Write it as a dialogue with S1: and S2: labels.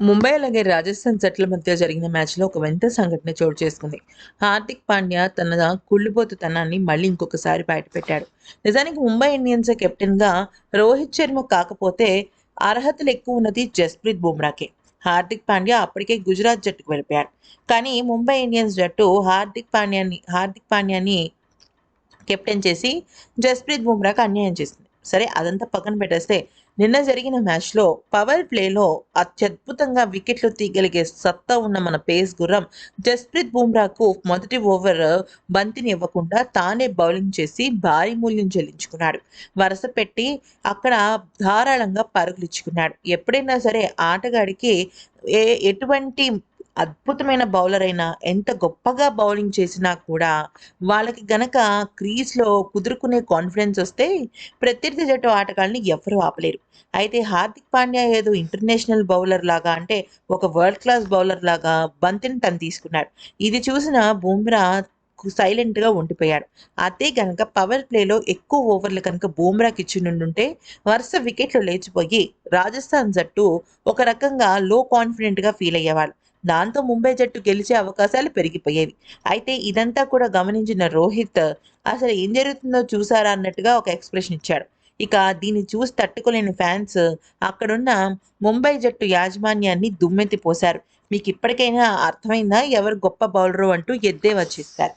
S1: ముంబై అలాగే రాజస్థాన్ జట్ల మధ్య జరిగిన మ్యాచ్లో ఒక వింత సంఘటన చోటు చేసుకుంది. హార్దిక్ పాండ్యా తన కుళ్ళిపోతుతనాన్ని మళ్ళీ ఇంకొకసారి బయటపెట్టాడు. నిజానికి ముంబై ఇండియన్స్ కెప్టెన్గా రోహిత్ శర్మ కాకపోతే అర్హతలు ఎక్కువ ఉన్నది జస్ప్రీత్ బుమ్రాకే. హార్దిక్ పాండ్యా అప్పటికే గుజరాత్ జట్టుకు వెళ్ళిపోయాడు. కానీ ముంబై ఇండియన్స్ జట్టు హార్దిక్ పాండ్యాని హార్దిక్ పాండ్యాని కెప్టెన్ చేసి జస్ప్రీత్ బుమ్రాకు అన్యాయం చేసింది. సరే అదంతా పక్కన పెట్టేస్తే నిన్న జరిగిన మ్యాచ్లో పవర్ ప్లేలో అత్యద్భుతంగా వికెట్లు తీయగలిగే సత్తా ఉన్న మన పేస్ గుర్రం జస్ప్రీత్ బుమ్రాకు మొదటి ఓవర్ బంతిని ఇవ్వకుండా తానే బౌలింగ్ చేసి భారీ మూల్యం చెల్లించుకున్నాడు. వరుస పెట్టి అక్కడ ధారాళంగా పరుగులు ఇచ్చుకున్నాడు ఎప్పుడైనా సరే ఆటగాడికి ఏ ఎటువంటి అద్భుతమైన బౌలర్ అయినా ఎంత గొప్పగా బౌలింగ్ చేసినా కూడా వాళ్ళకి గనక క్రీజ్లో కుదురుకునే కాన్ఫిడెన్స్ వస్తే ప్రత్యర్థి జట్టు ఆటగాళ్ళని ఎవరూ ఆపలేరు. అయితే హార్దిక్ పాండ్యా ఏదో ఇంటర్నేషనల్ బౌలర్ లాగా అంటే ఒక వరల్డ్ క్లాస్ బౌలర్ లాగా బంతిని తను తీసుకున్నాడు. ఇది చూసిన బూమ్రా సైలెంట్గా ఉండిపోయాడు. అదే కనుక పవర్ ప్లేలో ఎక్కువ ఓవర్లు కనుక బూమ్రాకి ఇచ్చి నుండుంటే వరుస వికెట్లు లేచిపోయి రాజస్థాన్ జట్టు ఒక రకంగా లో కాన్ఫిడెంట్గా ఫీల్ అయ్యేవాళ్ళు. దాంతో ముంబై జట్టు గెలిచే అవకాశాలు పెరిగిపోయేవి. అయితే ఇదంతా కూడా గమనించిన రోహిత్ అసలు ఏం జరుగుతుందో చూసారా? అన్నట్టుగా ఒక ఎక్స్ప్రెషన్ ఇచ్చాడు. ఇక దీన్ని చూసి తట్టుకోలేని ఫ్యాన్స్ అక్కడున్న ముంబై జట్టు యాజమాన్యాన్ని దుమ్మెత్తి పోశారు. మీకు ఇప్పటికైనా అర్థమైందా? ఎవరు గొప్ప బౌలరు అంటూ ఎద్దే వచ్చేస్తారు